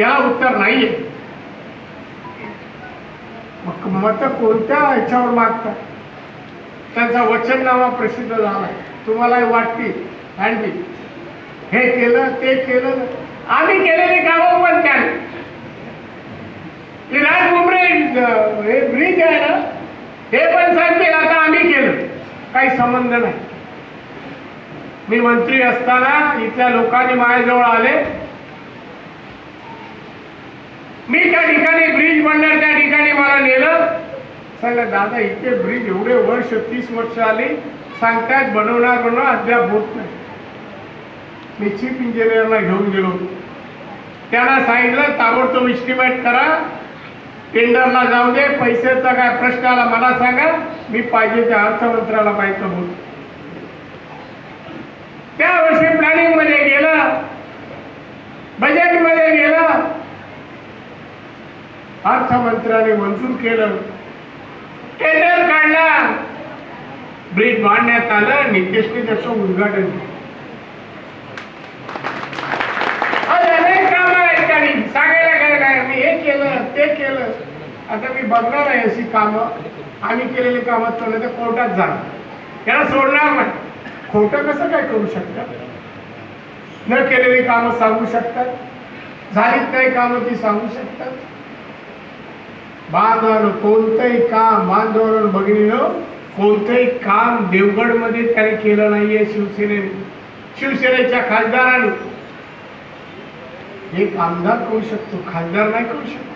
याला उत्तर नाहीये. मग मत कोणत्या ह्याच्यावर मागतात? त्यांचा वचननामा प्रसिद्ध झालाय तुम्हाला वाटते हँडी हे केलं ते केलं. आम्ही केलेले कामं पण त्याने राज मुंबरे हे ब्रिज आहे ना हे पण सांगतील आता आम्ही केलं. काही संबंध नाही. मी मंत्री असताना इथल्या लोकांनी माझ्याजवळ आले. मी त्या ठिकाणी ब्रिज बनणार त्या ठिकाणी मला नेलं. सांगा दादा इथे ब्रिज एवढे वर्ष तीस वर्ष आली. सांगतायत बनवणार बनवणार अद्याप होत नाही. मी चीफ इंजिनियरला घेऊन गेलो. त्यांना सांगितलं ताबडतोब इस्टिमेट करा. टेंडरला जाऊ दे. पैशाचा काय प्रश्न आला मला सांगा. मी पाहिजे त्या अर्थमंत्र्याला माहिती होत त्या वर्षी प्लॅनिंगमध्ये गेलं. अर्थमंत्र्याने मंजूर केलं. टेंडर काढला. ब्रिज बांधण्यात आलं. नितेशने त्याचं उद्घाटन सांगायला काय काय? मी हे केलं ते केलं. आता मी बघणार आहे अशी कामं. आम्ही केलेली कामं तर कोर्टात जाणार. त्याला सोडणार नाही. खोटं कसं काय करू शकतात? न केलेली कामं सांगू शकतात. झालीत नाही कामं ती सांगू शकतात. बांधवानं कोणतंही काम बांधवानं भगिनीनं कोणतंही काम देवगडमध्ये त्याने केलं नाहीये शिवसेनेने. शिवसेनेच्या खासदारांनी. एक आमदार करू शकतो खासदार नाही करू शकतो.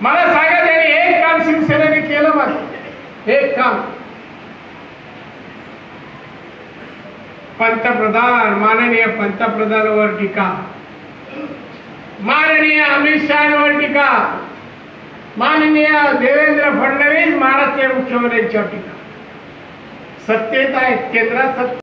मला सांगा त्यांनी एक काम शिवसेनेने केलं माझं एक काम. पंतप्रधान माननीय पंतप्रधानावर टीका. माननीय अमित शहावर टीका. माननीय देवेंद्र फडणवीस महाराष्ट्र मुख्यमंत्र्यांच्या टीका. सत्तेत आहेत केंद्रात सत्ता